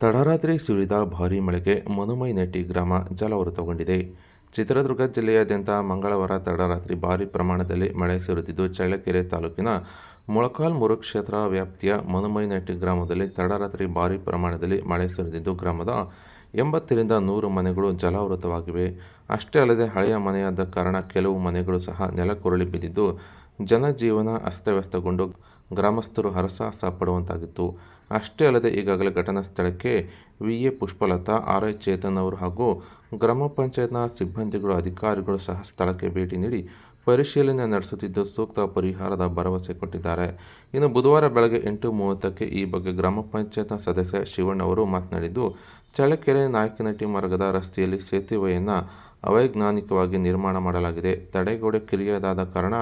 ತಡರಾತ್ರಿ ಸುರಿದ ಭಾರೀ ಮಳೆಗೆ ಮನುಮೈನಟ್ಟಿ ಗ್ರಾಮ ಜಲಾವೃತಗೊಂಡಿದೆ ಚಿತ್ರದುರ್ಗ ಜಿಲ್ಲೆಯಾದ್ಯಂತ ಮಂಗಳವಾರ ತಡರಾತ್ರಿ ಭಾರಿ ಪ್ರಮಾಣದಲ್ಲಿ ಮಳೆ ಸುರಿದಿದ್ದು, ಚಳ್ಳಕೆರೆ ತಾಲೂಕಿನ ಮೊಳಕಾಲ್ಮುರು ಕ್ಷೇತ್ರ ವ್ಯಾಪ್ತಿಯ ಮನುಮೈನಟ್ಟಿ ಗ್ರಾಮದಲ್ಲಿ ತಡರಾತ್ರಿ ಭಾರಿ ಪ್ರಮಾಣದಲ್ಲಿ ಮಳೆ ಸುರಿದಿದ್ದು, ಗ್ರಾಮದ ಎಂಬತ್ತರಿಂದ ನೂರು ಮನೆಗಳು ಜಲಾವೃತವಾಗಿವೆ ಅಷ್ಟೇ ಅಲ್ಲದೆ ಹಳೆಯ ಮನೆಯಾದ ಕಾರಣ ಕೆಲವು ಮನೆಗಳು ಸಹ ನೆಲಕುರುಳಿ ಬಿದ್ದಿದ್ದು, ಜನಜೀವನ ಅಸ್ತವ್ಯಸ್ತಗೊಂಡು ಗ್ರಾಮಸ್ಥರು ಹರಸಾಹಸ ಪಡುವಂತಾಗಿತ್ತು. ಅಷ್ಟೇ ಅಲ್ಲದೆ ಈಗಾಗಲೇ ಘಟನಾ ಸ್ಥಳಕ್ಕೆ V. A. Pushpalatha, R. I. Chetan ಅವರು ಹಾಗೂ ಗ್ರಾಮ ಪಂಚಾಯತ್ನ ಸಿಬ್ಬಂದಿಗಳು, ಅಧಿಕಾರಿಗಳು ಸಹ ಸ್ಥಳಕ್ಕೆ ಭೇಟಿ ನೀಡಿ ಪರಿಶೀಲನೆ ನಡೆಸುತ್ತಿದ್ದು ಸೂಕ್ತ ಪರಿಹಾರದ ಭರವಸೆ ಕೊಟ್ಟಿದ್ದಾರೆ. ಇನ್ನು ಬುಧವಾರ ಬೆಳಗ್ಗೆ ಎಂಟು ಮೂವತ್ತಕ್ಕೆ ಈ ಬಗ್ಗೆ ಗ್ರಾಮ ಪಂಚಾಯತ್ನ ಸದಸ್ಯ ಶಿವಣ್ಣ ಅವರು ಮಾತನಾಡಿದ್ದು, ಚಳ್ಳಕೆರೆ ನಾಯಕನಟ್ಟಿ ಮಾರ್ಗದ ರಸ್ತೆಯಲ್ಲಿ ಸೇತುವೆಯನ್ನು ಅವೈಜ್ಞಾನಿಕವಾಗಿ ನಿರ್ಮಾಣ ಮಾಡಲಾಗಿದೆ. ತಡೆಗೋಡೆ ಕಿರಿಯದಾದ ಕಾರಣ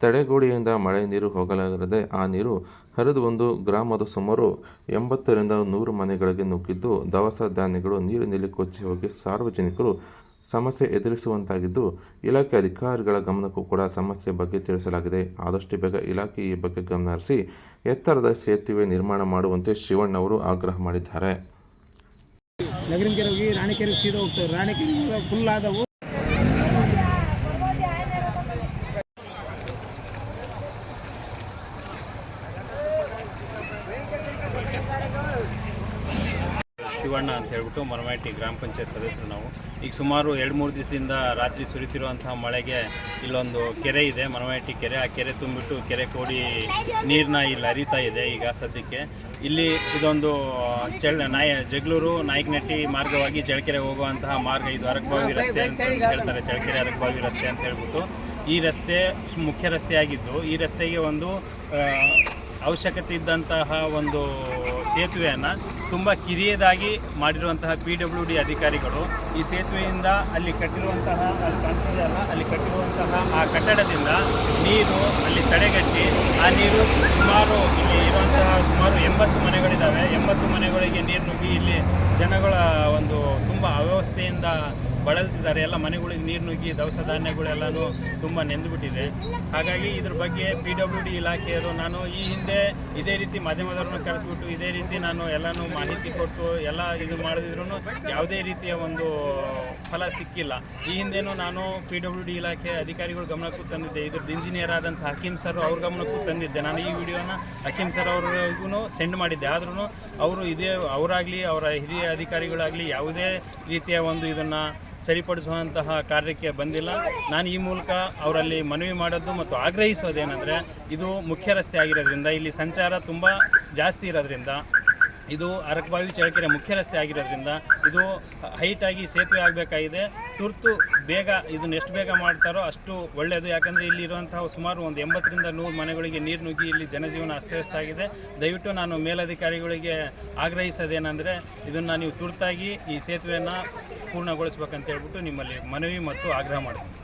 ತಡೆಗೋಡೆಯಿಂದ ಮಳೆ ನೀರು ಹೋಗಲಾಗದೆ ಆ ನೀರು ಹರಿದು ಬಂದು ಗ್ರಾಮದ ಸುಮಾರು ಎಂಬತ್ತರಿಂದ ನೂರು ಮನೆಗಳಿಗೆ ನುಗ್ಗಿದ್ದು, ದವಸ ಧಾನ್ಯಗಳು ನೀರಿನಲ್ಲಿ ಕೊಚ್ಚಿ ಹೋಗಿ ಸಾರ್ವಜನಿಕರು ಸಮಸ್ಯೆ ಎದುರಿಸುವಂತಾಗಿದ್ದು, ಇಲಾಖೆ ಅಧಿಕಾರಿಗಳ ಗಮನಕ್ಕೂ ಕೂಡ ಸಮಸ್ಯೆ ಬಗ್ಗೆ ತಿಳಿಸಲಾಗಿದೆ. ಆದಷ್ಟು ಬೇಗ ಇಲಾಖೆ ಈ ಬಗ್ಗೆ ಗಮನ ಹರಿಸಿ, ಎತ್ತರದ ಸೇತುವೆ ನಿರ್ಮಾಣ ಮಾಡುವಂತೆ ಶಿವಣ್ಣ ಅವರು ಆಗ್ರಹ ಮಾಡಿದ್ದಾರೆ. ನಗರಂಕೆರೆ ಹೋಗಿ ರಾಣಿಕೆರೆಗೆ ಸೀದಾ ಹೋಗ್ತಾರೆ. ರಾಣಿಕೆರೆ ಫುಲ್ ಆದವು. ಶಿವಣ್ಣ ಅಂತ ಹೇಳ್ಬಿಟ್ಟು ಮರಮಟ್ಟಿ ಗ್ರಾಮ ಪಂಚಾಯತ್ ಸದಸ್ಯರು ನಾವು. ಈಗ ಸುಮಾರು ಎರಡು ಮೂರು ದಿವಸದಿಂದ ರಾತ್ರಿ ಸುರಿತಿರುವಂತಹ ಮಳೆಗೆ ಇಲ್ಲೊಂದು ಕೆರೆ ಇದೆ ಮರಮಟ್ಟಿ ಕೆರೆ. ಆ ಕೆರೆ ತುಂಬಿಟ್ಟು ಕೆರೆ ಕೋಡಿ ನೀರನ್ನ ಇಲ್ಲಿ ಹರಿತಾ ಇದೆ ಈಗ ಸದ್ಯಕ್ಕೆ. ಇಲ್ಲಿ ಇದೊಂದು ಚಳ್, ನಾಯ, ಜಗಳೂರು ನಾಯಕನಟ್ಟಿ ಮಾರ್ಗವಾಗಿ ಜಳಕೆರೆ ಹೋಗುವಂತಹ ಮಾರ್ಗ. ಇದು ಅರಕಬಾವಿ ರಸ್ತೆ ಅಂತ ಹೇಳ್ತಾರೆ. ಚಳಕೆರೆ ಅರಕಬಾವಿ ರಸ್ತೆ ಅಂತ ಹೇಳ್ಬಿಟ್ಟು ಈ ರಸ್ತೆ ಮುಖ್ಯ ರಸ್ತೆಯಾಗಿದ್ದು ಈ ರಸ್ತೆಗೆ ಒಂದು ಅವಶ್ಯಕತೆ ಇದ್ದಂತಹ ಒಂದು ಸೇತುವೆಯನ್ನು ತುಂಬ ಕಿರಿಯದಾಗಿ ಮಾಡಿರುವಂತಹ ಪಿ ಡಬ್ಲ್ಯೂ ಡಿ ಅಧಿಕಾರಿಗಳು ಈ ಸೇತುವೆಯಿಂದ ಅಲ್ಲಿ ಕಟ್ಟಿರುವಂತಹ, ಅಲ್ಲಿ ಕಾಣ್ತಿದೆಯಲ್ಲ, ಅಲ್ಲಿ ಕಟ್ಟಿರುವಂತಹ ಆ ಕಟ್ಟಡದಿಂದ ನೀರು ಅಲ್ಲಿ ತಡೆಗಟ್ಟಿ, ಆ ನೀರು ಸುಮಾರು ಇಲ್ಲಿ ಇರುವಂತಹ ಸುಮಾರು ಎಂಬತ್ತು ಮನೆಗಳಿದ್ದಾವೆ ಎಂಬತ್ತು ಮನೆಗಳಿಗೆ ನೀರು ನುಗ್ಗಿ ಇಲ್ಲಿ ಜನಗಳ ಒಂದು ತುಂಬ ಅವ್ಯವಸ್ಥೆಯಿಂದ ಬಳಲ್ತಿದ್ದಾರೆ. ಎಲ್ಲ ಮನೆಗಳಿಗೆ ನೀರು ನುಗ್ಗಿ, ದವಸ ಧಾನ್ಯಗಳೆಲ್ಲನೂ ತುಂಬ ನೆಂದುಬಿಟ್ಟಿದೆ ಹಾಗಾಗಿ ಇದ್ರ ಬಗ್ಗೆ ಪಿ ಡಬ್ಲ್ಯೂ ಡಿ ಇಲಾಖೆಯವರು ನಾನು ಈ ಹಿಂದೆ ಇದೇ ರೀತಿ ಮಾಧ್ಯಮದವ್ರನ್ನ ಕರೆಸ್ಬಿಟ್ಟು ಇದೇ ರೀತಿ ನಾನು ಎಲ್ಲನೂ ಮಾಹಿತಿ ಕೊಟ್ಟು ಎಲ್ಲ ಇದು ಮಾಡಿದ್ರು ಯಾವುದೇ ರೀತಿಯ ಒಂದು ಫಲ ಸಿಕ್ಕಿಲ್ಲ. ಈ ಹಿಂದೆನೂ ನಾನು ಪಿ ಡಬ್ಲ್ಯೂ ಡಿ ಇಲಾಖೆ ಅಧಿಕಾರಿಗಳು ಗಮನಕ್ಕೂ ತಂದಿದ್ದೆ. ಇದ್ರದ್ದು ಇಂಜಿನಿಯರ್ ಆದಂಥ ಹಕೀಮ್ ಸರ್ ಅವ್ರ ಗಮನಕ್ಕೂ ತಂದಿದ್ದೆ. ನಾನು ಈ ವಿಡಿಯೋನ ಹಕೀಮ್ ಸರ್ ಅವ್ರಿಗೂ ಸೆಂಡ್ ಮಾಡಿದ್ದೆ. ಆದ್ರೂ ಅವರು ಇದೇ ಅವರಾಗಲಿ, ಅವರ ಹಿರಿಯ ಅಧಿಕಾರಿಗಳಾಗಲಿ ಯಾವುದೇ ರೀತಿಯ ಒಂದು ಇದನ್ನು ಸರಿಪಡಿಸುವಂತಹ ಕಾರ್ಯಕ್ಕೆ ಬಂದಿಲ್ಲ. ನಾನು ಈ ಮೂಲಕ ಅವರಲ್ಲಿ ಮನವಿ ಮಾಡೋದು ಮತ್ತು ಆಗ್ರಹಿಸೋದೇನೆಂದರೆ ಇದು ಮುಖ್ಯ ರಸ್ತೆ ಆಗಿರೋದ್ರಿಂದ, ಇಲ್ಲಿ ಸಂಚಾರ ತುಂಬ ಜಾಸ್ತಿ ಇರೋದ್ರಿಂದ, ಇದು ಅರಕಬಾವಿ ಚಳ್ಳಕೆರೆ ಮುಖ್ಯ ರಸ್ತೆ ಆಗಿರೋದ್ರಿಂದ, ಇದು ಹೈಟಾಗಿ ಸೇತುವೆ ಆಗಬೇಕಾಗಿದೆ. ತುರ್ತು ಬೇಗ ಇದನ್ನು ಎಷ್ಟು ಬೇಗ ಮಾಡ್ತಾರೋ ಅಷ್ಟು ಒಳ್ಳೆಯದು ಯಾಕಂದರೆ ಇಲ್ಲಿ ಇರುವಂತಹ ಸುಮಾರು ಒಂದು ಎಂಬತ್ತರಿಂದ ನೂರು ಮನೆಗಳಿಗೆ ನೀರು ನುಗ್ಗಿ ಇಲ್ಲಿ ಜನಜೀವನ ಅಸ್ತವ್ಯಸ್ತ ಆಗಿದೆ ದಯವಿಟ್ಟು ನಾನು ಮೇಲಧಿಕಾರಿಗಳಿಗೆ ಆಗ್ರಹಿಸೋದೇನೆಂದರೆ, ಇದನ್ನು ನೀವು ತುರ್ತಾಗಿ ಈ ಸೇತುವೆಯನ್ನು ಪೂರ್ಣಗೊಳಿಸ್ಬೇಕಂತ ಹೇಳ್ಬಿಟ್ಟು ನಿಮ್ಮಲ್ಲಿ ಮನವಿ ಮತ್ತು ಆಗ್ರಹ ಮಾಡ್ತೀನಿ.